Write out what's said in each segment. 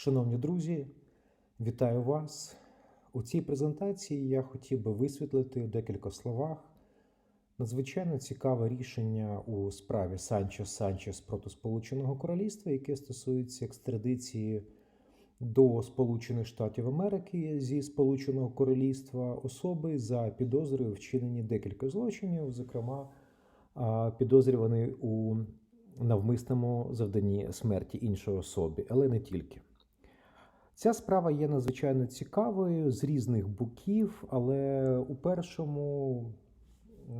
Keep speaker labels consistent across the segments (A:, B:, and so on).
A: Шановні друзі, вітаю вас. У цій презентації я хотів би висвітлити в декілька словах надзвичайно цікаве рішення у справі Санчес Санчес проти Сполученого Королівства, яке стосується екстрадиції до Сполучених Штатів Америки зі Сполученого Королівства особи за підозрою вчиненні декілька злочинів, зокрема підозрюваний у навмисному завданні смерті іншої особи, але не тільки. Ця справа є надзвичайно цікавою з різних боків, але у першому,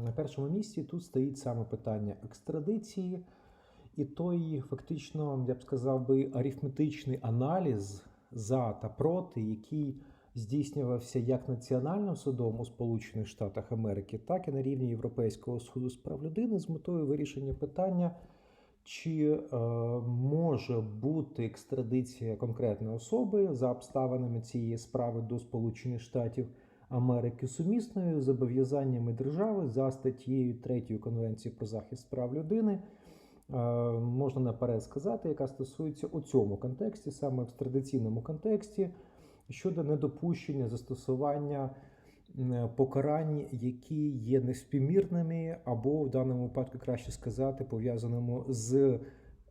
A: на першому місці тут стоїть саме питання екстрадиції, і той, фактично, я б сказав би, арифметичний аналіз за та проти, який здійснювався як Національним судом у Сполучених Штатах Америки, так і на рівні Європейського суду з прав людини з метою вирішення питання. Чи е, може бути екстрадиція конкретної особи за обставинами цієї справи до Сполучених Штатів Америки сумісною зобов'язаннями держави за статтєю 3 Конвенції про захист прав людини? Е, можна наперед сказати, яка стосується у цьому контексті, саме екстрадиційному контексті, щодо недопущення застосування покарань, які є неспівмірними, або в даному випадку краще сказати, пов'язаному з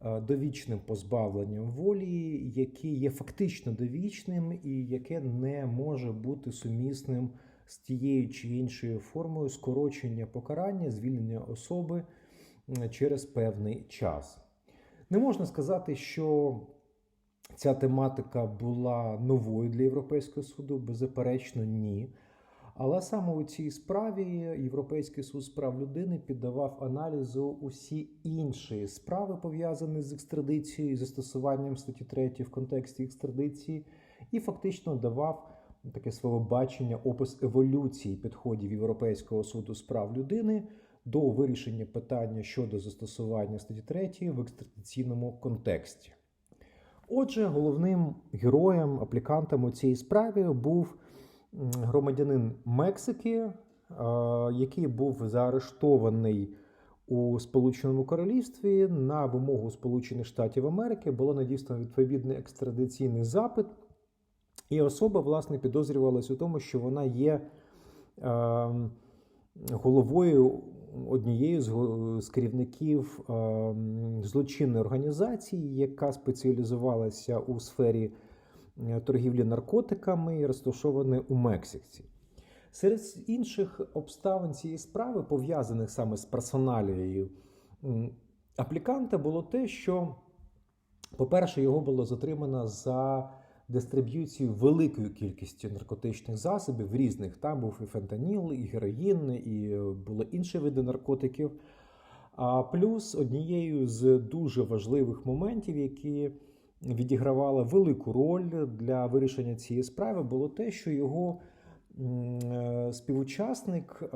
A: е, довічним позбавленням волі, яке є фактично довічним і яке не може бути сумісним з тією чи іншою формою скорочення покарання, звільнення особи через певний час. Не можна сказати, що ця тематика була новою для Європейського суду, беззаперечно, ні. Але саме у цій справі Європейський суд з прав людини піддавав аналізу усі інші справи, пов'язані з екстрадицією, застосуванням статті 3 в контексті екстрадиції, і фактично давав таке своє бачення, опис еволюції підходів Європейського суду з прав людини до вирішення питання щодо застосування статті 3 в екстрадиційному контексті. Отже, головним героєм, аплікантом у цій справі був громадянин Мексики, е, який був заарештований у Сполученому Королівстві на вимогу Сполучених Штатів Америки. Було надіслано відповідний екстрадиційний запит, і особа, власне, підозрювалася у тому, що вона є е, головою однією з, керівників е, злочинної організації, яка спеціалізувалася у сфері торгівлі наркотиками і розташованої у Мексиці. Серед інших обставин цієї справи, пов'язаних саме з персоналією апліканта, було те, що, по-перше, його було затримано за дистриб'юцію великою кількістю наркотичних засобів різних. Там був і фентаніл, і героїн, і е, були інші види наркотиків. А плюс однією з дуже важливих моментів, які відігравали велику роль для вирішення цієї справи, було те, що його е, співучасник е,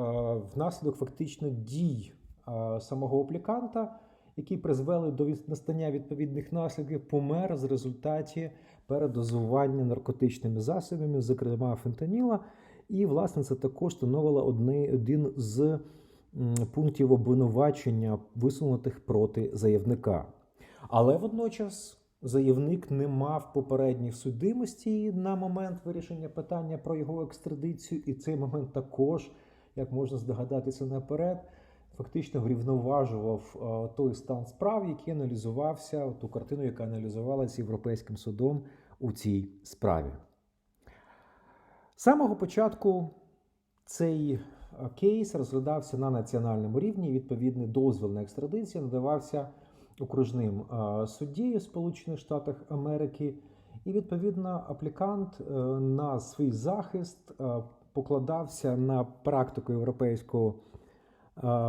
A: внаслідок фактично дій е, самого апліканта, які призвели до настання відповідних наслідків, помер з результаті передозування наркотичними засобами, зокрема фентаніла. І, власне, це також становило один з пунктів обвинувачення, висунутих проти заявника. Але водночас заявник не мав попередніх судимості на момент вирішення питання про його екстрадицію, і цей момент також, як можна здогадатися наперед, фактично врівноважував е, той стан справ, який аналізувався, ту картину, яка аналізувалася Європейським судом у цій справі. З самого початку цей е, кейс розглядався на національному рівні. Відповідний дозвіл на екстрадицію надавався окружним е, суддєю Сполучених Штатах Америки. І відповідно аплікант е, на свій захист е, покладався на практику Європейського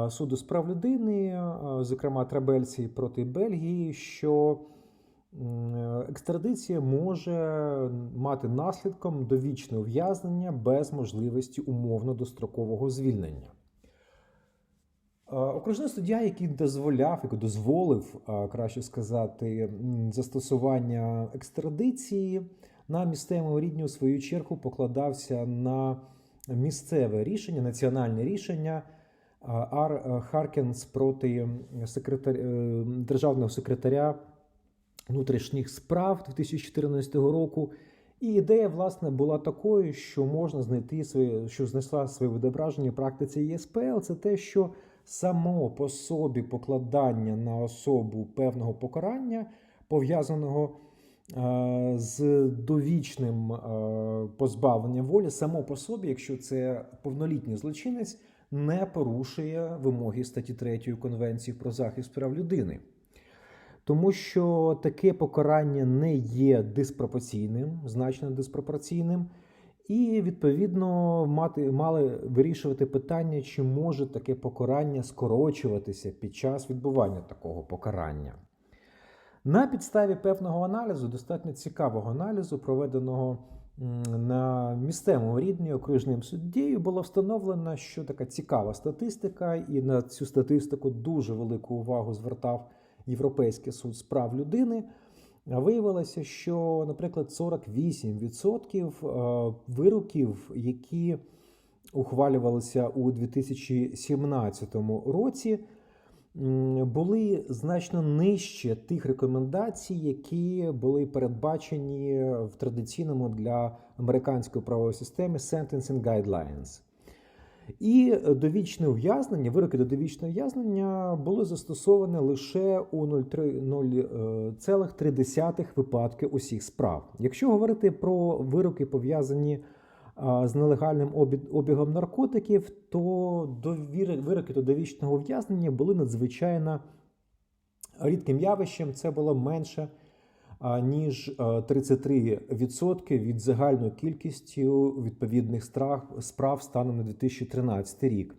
A: суду з прав людини, зокрема Трабельції проти Бельгії, що екстрадиція може мати наслідком довічне ув'язнення без можливості умовно дострокового звільнення. Е, Окружний суддя, який дозволяв, який дозволив, е, краще сказати, застосування екстрадиції на місцевому рівні, у свою чергу, покладався на місцеве рішення, національне рішення е, Ар Харкенс проти секретар... е, державного секретаря внутрішніх справ 2014 року. І ідея, власне, була такою, що можна знайти своє, що знайшла своє відображення в практиці ЄСПЛ, це те, що само по собі покладання на особу певного покарання, пов'язаного е, з довічним е, позбавленням волі, само по собі, якщо це повнолітній злочинець, не порушує вимоги статті 3 Конвенції про захист прав людини. Тому що таке покарання не є диспропорційним, значно диспропорційним, і відповідно мати, мали вирішувати питання, чи може таке покарання скорочуватися під час відбування такого покарання. На підставі певного аналізу, достатньо цікавого аналізу, проведеного на місцевому рівні окружним суддєю, було встановлено, що така цікава статистика, і на цю статистику дуже велику увагу звертав Європейський суд з прав людини. Виявилося, що, наприклад, 48% е, вироків, які ухвалювалися у 2017 році, були значно нижче тих рекомендацій, які були передбачені в традиційному для американської правової системи Sentencing Guidelines. І довічне ув'язнення, вироки до довічного ув'язнення були застосовані лише у 0,3 випадки усіх справ. Якщо говорити про вироки, пов'язані з нелегальним обігом наркотиків, то вироки до довічного ув'язнення були надзвичайно рідким явищем. Це було менше ніж 33% від загальної кількості відповідних справ станом на 2013 рік.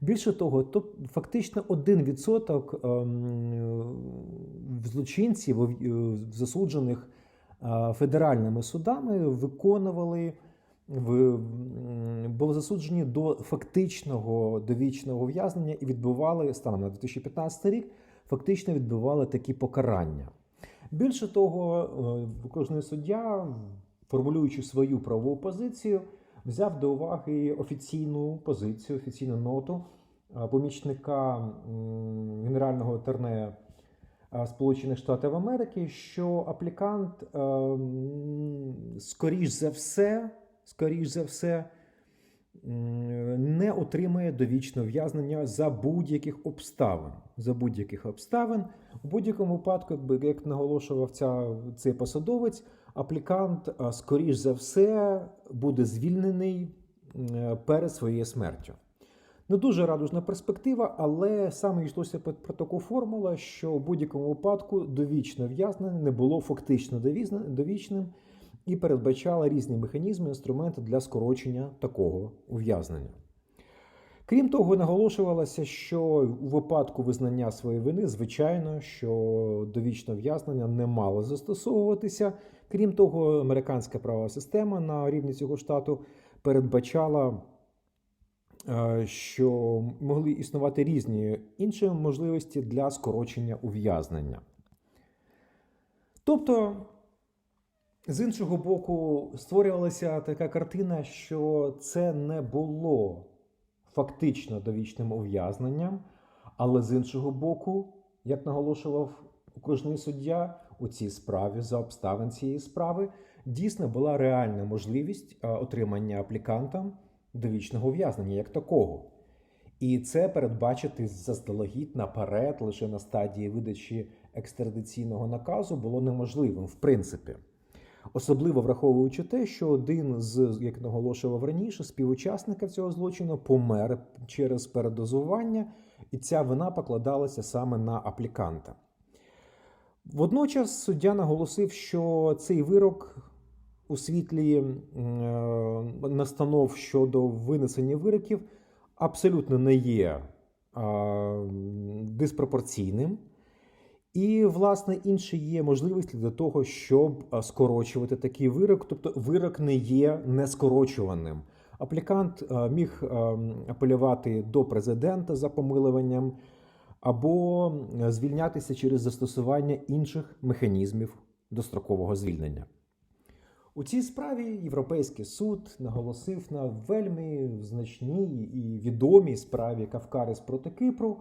A: Більше того, то фактично 1% ем, злочинців, е, засуджених е, федеральними судами, виконували були засуджені до фактичного довічного ув'язнення і відбували станом на 2015 рік, фактично відбували такі покарання. Більше того, е, окружний суддя, формулюючи свою правову позицію, взяв до уваги офіційну позицію, офіційну ноту е, помічника генерального терне е, Сполучених Штатів Америки, що аплікант, скоріш за все, скоріш за все, не отримає довічне ув'язнення за будь-яких обставин. За будь-яких обставин. У будь-якому випадку, якби як наголошував ця, цей посадовець, аплікант, скоріш за все, буде звільнений перед своєю смертю. Не дуже радужна перспектива, але саме йшлося про таку формулу, що у будь-якому випадку довічне ув'язнення не було фактично довічним і передбачало різні механізми, інструменти для скорочення такого ув'язнення. Крім того, наголошувалося, що у випадку визнання своєї вини, звичайно, що довічне ув'язнення не мало застосовуватися. Крім того, американська правова система на рівні цього штату передбачала, е, що могли існувати різні інші можливості для скорочення ув'язнення. Тобто, з іншого боку, створювалася така картина, що це не було фактично довічним ув'язненням, але з іншого боку, як наголошував окружний суддя у цій справі за обставин цієї справи, дійсно була реальна можливість е, отримання аплікантам довічного ув'язнення як такого. І це передбачити заздалегідь наперед, лише на стадії видачі екстрадиційного наказу було неможливим, в принципі. Особливо враховуючи те, що один з, як наголошував раніше, співучасників цього злочину помер через передозування, і ця вина покладалася саме на апліканта. Водночас суддя наголосив, що цей вирок у світлі е, настанов щодо винесення вироків абсолютно не є диспропорційним. І, власне, інші є можливості для того, щоб скорочувати такий вирок. Тобто вирок не є нескорочуваним. Аплікант міг апелювати до президента за помилуванням або звільнятися через застосування інших механізмів дострокового звільнення. У цій справі Європейський суд наголосив на вельми значній і відомій справі Кавкарис проти Кипру,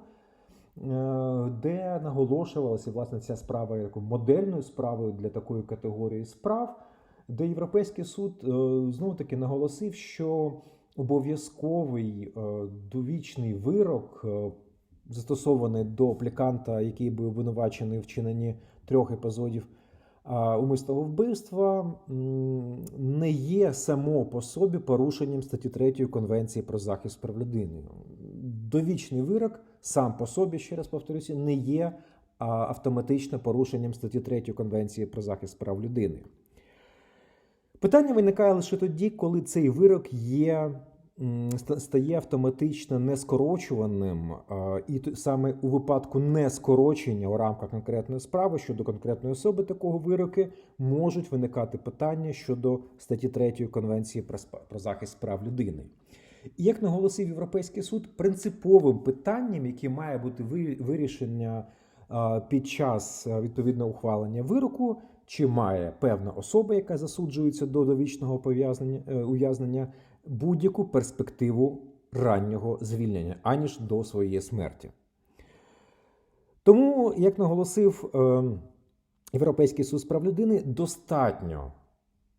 A: де наголошувалася власне ця справа є модельною справою для такої категорії справ, де Європейський суд знову таки наголосив, що обов'язковий довічний вирок, застосований до апліканта, який був обвинувачений вчиненні трьох епізодів умисного вбивства не є само по собі порушенням статті 3 Конвенції про захист прав людини. Довічний вирок сам по собі, ще раз повторюся, не є автоматично порушенням статті 3 Конвенції про захист прав людини. Питання виникає лише тоді, коли цей вирок є стає автоматично нескорочуваним, і саме у випадку нескорочення у рамках конкретної справи щодо конкретної особи такого вироки можуть виникати питання щодо статті 3 Конвенції про захист прав людини. І як наголосив Європейський суд, принциповим питанням, яке має бути вирішення під час відповідного ухвалення вироку, чи має певна особа, яка засуджується до довічного е, ув'язнення, будь-яку перспективу раннього звільнення, аніж до своєї смерті. Тому, як наголосив е, Європейський суд з прав людини, достатньо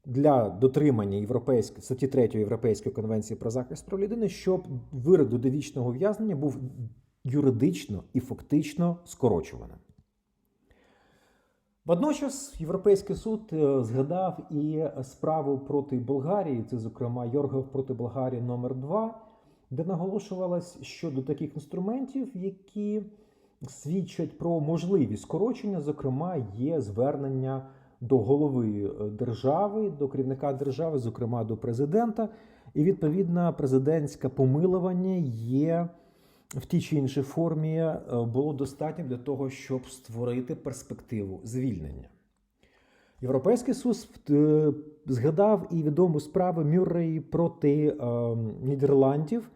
A: для дотримання Європейської статті 3 Європейської конвенції про захист прав людини, щоб вирок до довічного ув'язнення був юридично і фактично скорочуваним. Водночас Європейський суд е, згадав і справу проти Болгарії, це, зокрема, Йоргов проти Болгарії номер 2 де наголошувалось щодо таких інструментів, які свідчать про можливість скорочення, зокрема, є звернення до голови е, держави, до керівника держави, зокрема до президента, і відповідно президентське помилування є в тій чи іншій формі е, було достатньо для того, щоб створити перспективу звільнення. Європейський суд е, згадав і відому справу Мюрреї проти е, Нідерландів,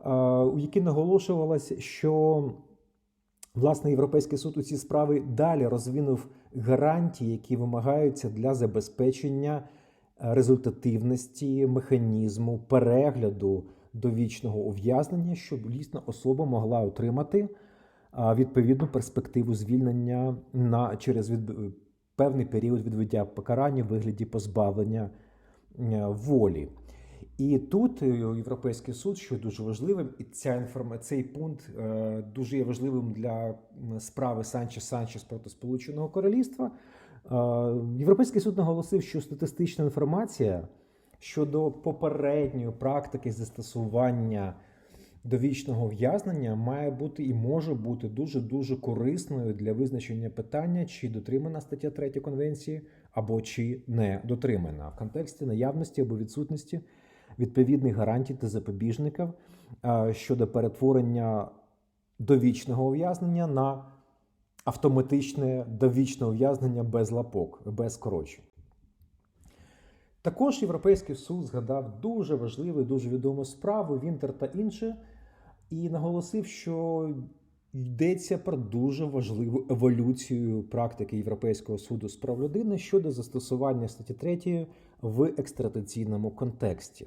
A: е, у якій наголошувалось, що власне Європейський суд у цій справі далі розвинув гарантії, які вимагаються для забезпечення результативності механізму перегляду довічного ув'язнення, щоб дійсно особа могла отримати відповідну перспективу звільнення на через від, певний період відведення покарання в вигляді позбавлення е, волі. І тут е, Європейський суд, що дуже важливим, і ця інформація, цей пункт е, дуже є важливим для справи Санчес Санчес проти Сполученого Королівства. Європейський суд наголосив, що статистична інформація щодо попередньої практики застосування довічного в'язнення має бути і може бути дуже дуже корисною для визначення питання, чи дотримана стаття 3 конвенції, або чи не дотримана в контексті наявності або відсутності відповідних гарантій та запобіжників щодо перетворення довічного ув'язнення на автоматичне довічне ув'язнення без лапок, без скорочень. Також Європейський суд згадав дуже важливу, і дуже відому справу Вінтер та інше, і наголосив, що йдеться про дуже важливу еволюцію практики Європейського суду з прав людини щодо застосування статті 3 в екстрадиційному контексті.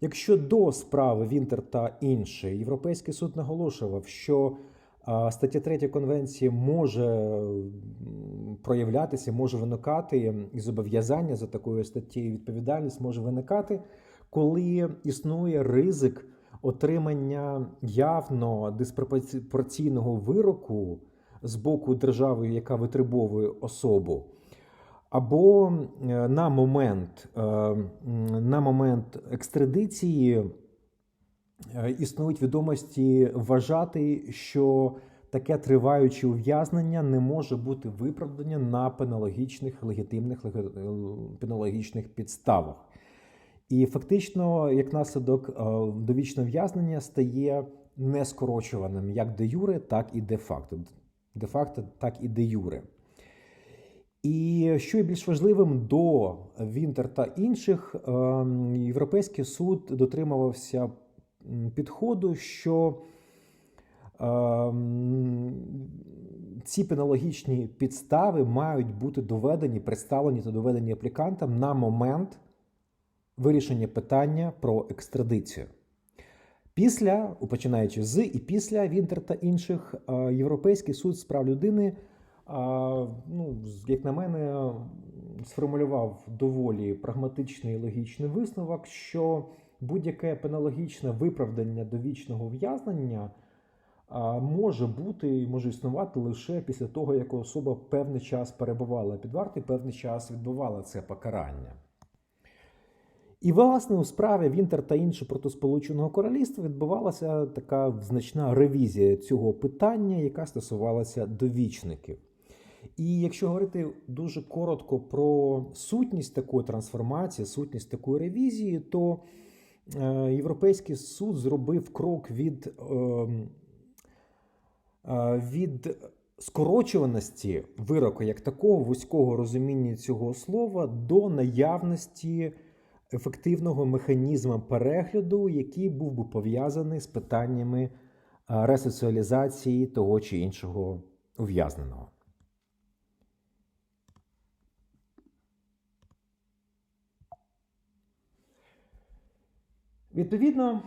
A: Якщо до справи Вінтер та інше, Європейський суд наголошував, що Стаття 3 конвенції може проявлятися, може виникати і зобов'язання за такою статтєю відповідальність може виникати, коли існує ризик отримання явно диспропорційного вироку з боку держави, яка витребовує особу. Або е, на момент е, на момент екстрадиції Е, існують відомості вважати, що таке триваюче ув'язнення не може бути виправдання на пенологічних легітимних пенологічних підставах. І фактично, як наслідок, довічне ув'язнення стає нескорочуваним як де юре, так і де факто. Де факто, так і де юре. І що є більш важливим до Вінтер та інших, Європейський суд дотримувався підходу, що е, ці пенологічні підстави мають бути доведені, представлені та доведені аплікантам на момент вирішення питання про екстрадицію. Після, починаючи з і після Вінтер та інших, е, Європейський суд з прав людини, е, ну, як на мене, сформулював доволі прагматичний і логічний висновок, що будь-яке пенологічне виправдання довічного ув'язнення може бути і може існувати лише після того, як особа певний час перебувала під вартою, певний час відбувала це покарання. І, власне, у справі Вінтер та інші проти Сполученого Королівства відбувалася така значна ревізія цього питання, яка стосувалася довічників. І якщо говорити дуже коротко про сутність такої трансформації, сутність такої ревізії, то е, Європейський суд зробив крок від, е, е, від скорочуваності вироку як такого вузького розуміння цього слова до наявності ефективного механізму перегляду, який був би пов'язаний з питаннями е, ресоціалізації того чи іншого ув'язненого. Відповідно,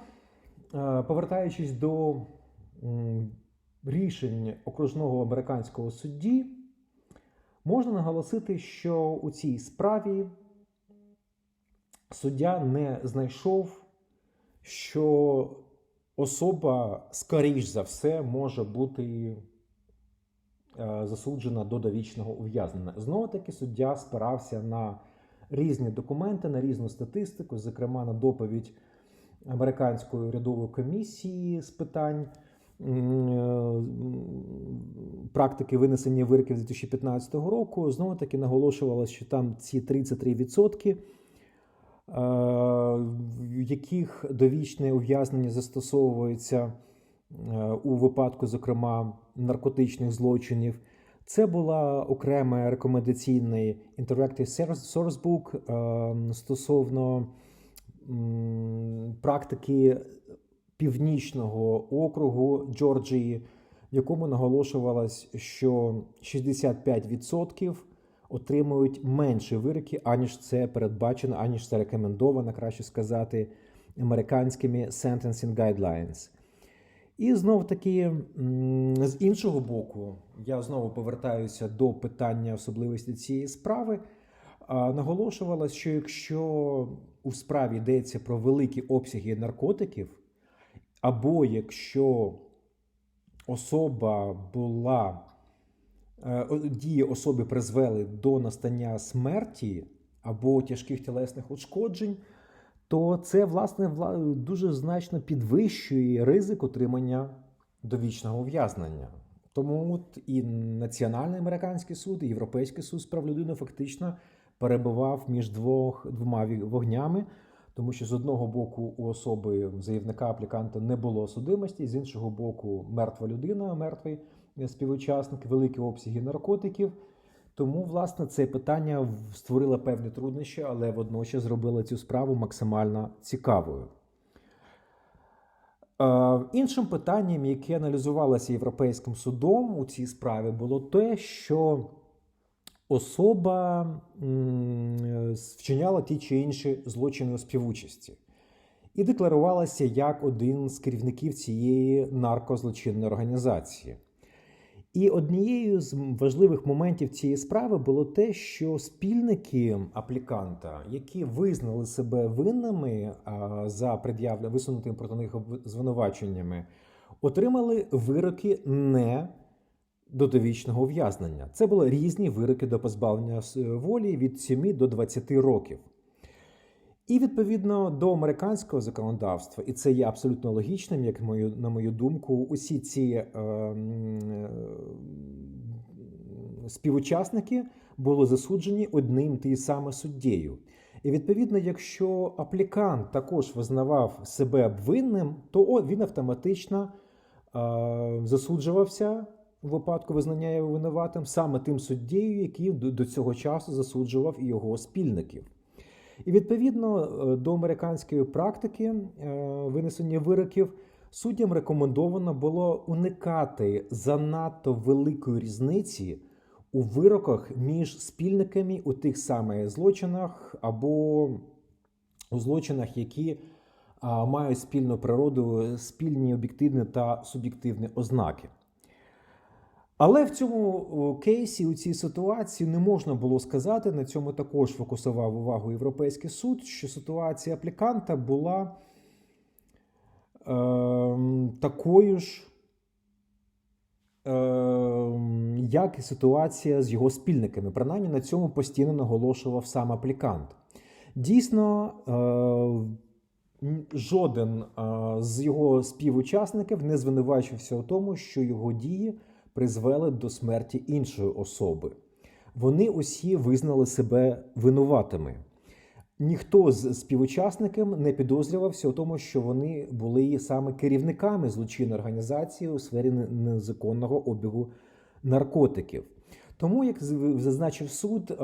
A: е, повертаючись до рішень окружного американського судді, можна наголосити, що у цій справі суддя не знайшов, що особа, скоріш за все, може бути е, засуджена до довічного ув'язнення. Знову таки, суддя спирався на різні документи, на різну статистику, зокрема на доповідь американської урядової комісії з питань е, практики винесення вироків 2015 року. Знову таки наголошувалося, що там ці 33%. В яких довічне ув'язнення застосовується е, у випадку, зокрема, наркотичних злочинів. Це була окрема рекомендаційний Interactive Source Book е, стосовно практики Північного округу Джорджії, в якому наголошувалось, що 65% отримують менші вирики, аніж це передбачено, аніж це рекомендовано, краще сказати, американськими Sentencing Guidelines. І знов таки, з іншого боку, я знову повертаюся до питання особливості цієї справи. Наголошувалось, що якщо у справі йдеться про великі обсяги наркотиків, або якщо особа була Е, дії особи призвели до настання смерті або тяжких тілесних ушкоджень, то це власне дуже значно підвищує ризик отримання довічного ув'язнення. Тому от і Національний американський суд, і Європейський суд з прав людини фактично перебував між двох двома вогнями, тому що з одного боку у особи заявника апліканта не було судимості, з іншого боку, мертва людина, мертвий співучасник, великі обсяги наркотиків. Тому, власне, це питання створило певні труднощі, але водночас зробило цю справу максимально цікавою. Е, іншим питанням, яке аналізувалося Європейським судом у цій справі, було те, що особа вчиняла ті чи інші злочини у співучасті і декларувалася як один з керівників цієї наркозлочинної організації. І однією з важливих моментів цієї справи було те, що спільники апліканта, які визнали себе винними за пред'явлення висунутими проти них звинуваченнями, отримали вироки не до довічного ув'язнення. Це були різні вироки до позбавлення волі від 7 до 20 років. І відповідно до американського законодавства, і це є абсолютно логічним, як мою, на мою думку, усі ці е, е, співучасники були засуджені одним тим саме суддєю. І відповідно, якщо аплікант також визнавав себе обвинним, то він автоматично е, засуджувався у випадку визнання його винуватим саме тим суддєю, який до цього часу засуджував і його спільників. І відповідно е, до американської практики е, винесення вироків суддям рекомендовано було уникати занадто великої різниці у вироках між спільниками у тих самих злочинах або у злочинах, які мають спільну природу, спільні об'єктивні та суб'єктивні ознаки. Але в цьому кейсі, у цій ситуації, не можна було сказати, на цьому також фокусував увагу Європейський суд, що ситуація апліканта була ем, такою ж, ем, як і ситуація з його спільниками. Принаймні на цьому постійно наголошував сам аплікант. Дійсно, е, жоден е, з його співучасників не звинувачувався у тому, що його дії призвели до смерті іншої особи. Вони усі визнали себе винуватими. Ніхто з співучасників не підозрювався у тому, що вони були саме керівниками злочинної організації у сфері незаконного обігу наркотиків. Тому, як зазначив суд,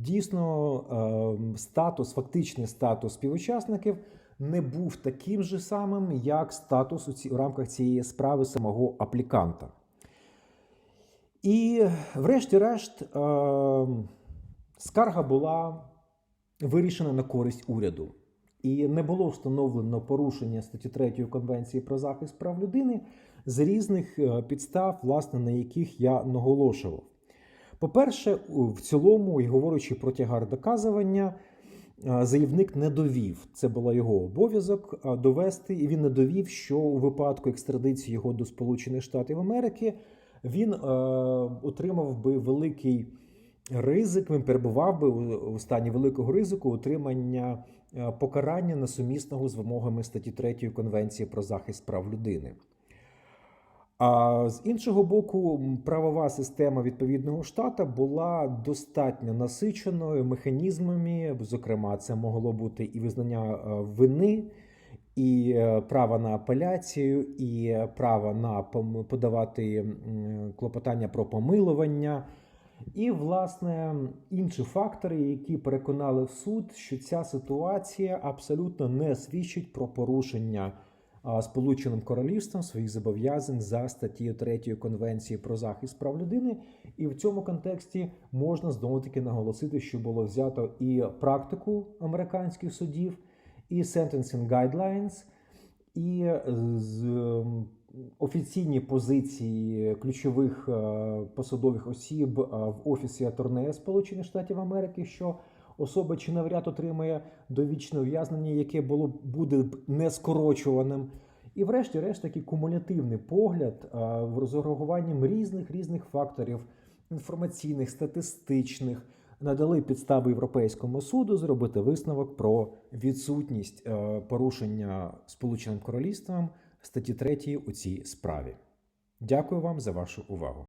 A: дійсно статус, фактичний статус співучасників не був таким же самим, як статус у рамках цієї справи самого апліканта. І, врешті-решт, е, скарга була вирішена на користь уряду. І не було встановлено порушення статті 3 Конвенції про захист прав людини з різних е, підстав, власне, на яких я наголошував. По-перше, в цілому, і говорячи про тягар доказування, е, заявник не довів. Це було його обов'язок довести, і він не довів, що у випадку екстрадиції його до Сполучених Штатів Америки він е, отримав би великий ризик, він перебував би у, стані великого ризику отримання е, покарання несумісного з вимогами статті 3 Конвенції про захист прав людини. А з іншого боку, правова система відповідного штата була достатньо насиченою механізмами. Зокрема, це могло бути і визнання е, вини, і е, право на апеляцію, і е, право на подавати клопотання про помилування. І, власне, інші фактори, які переконали в суд, що ця ситуація абсолютно не свідчить про порушення Сполученим Королівством своїх зобов'язань за статтею 3 Конвенції про захист прав людини. І в цьому контексті можна знову таки наголосити, що було взято і практику американських судів, і sentencing guidelines, і е, ем, офіційні позиції ключових е, посадових осіб е, в офісі Аторнея Сполучених Штатів Америки, що особа чи навряд отримає довічне ув'язнення, яке було буде не скорочуваним. І, врешті-решт, такий кумулятивний погляд з урахуванням різних різних факторів інформаційних, статистичних надали підстави Європейському суду зробити висновок про відсутність е, порушення Сполученим Королівством статті 3 у цій справі. Дякую вам за вашу увагу.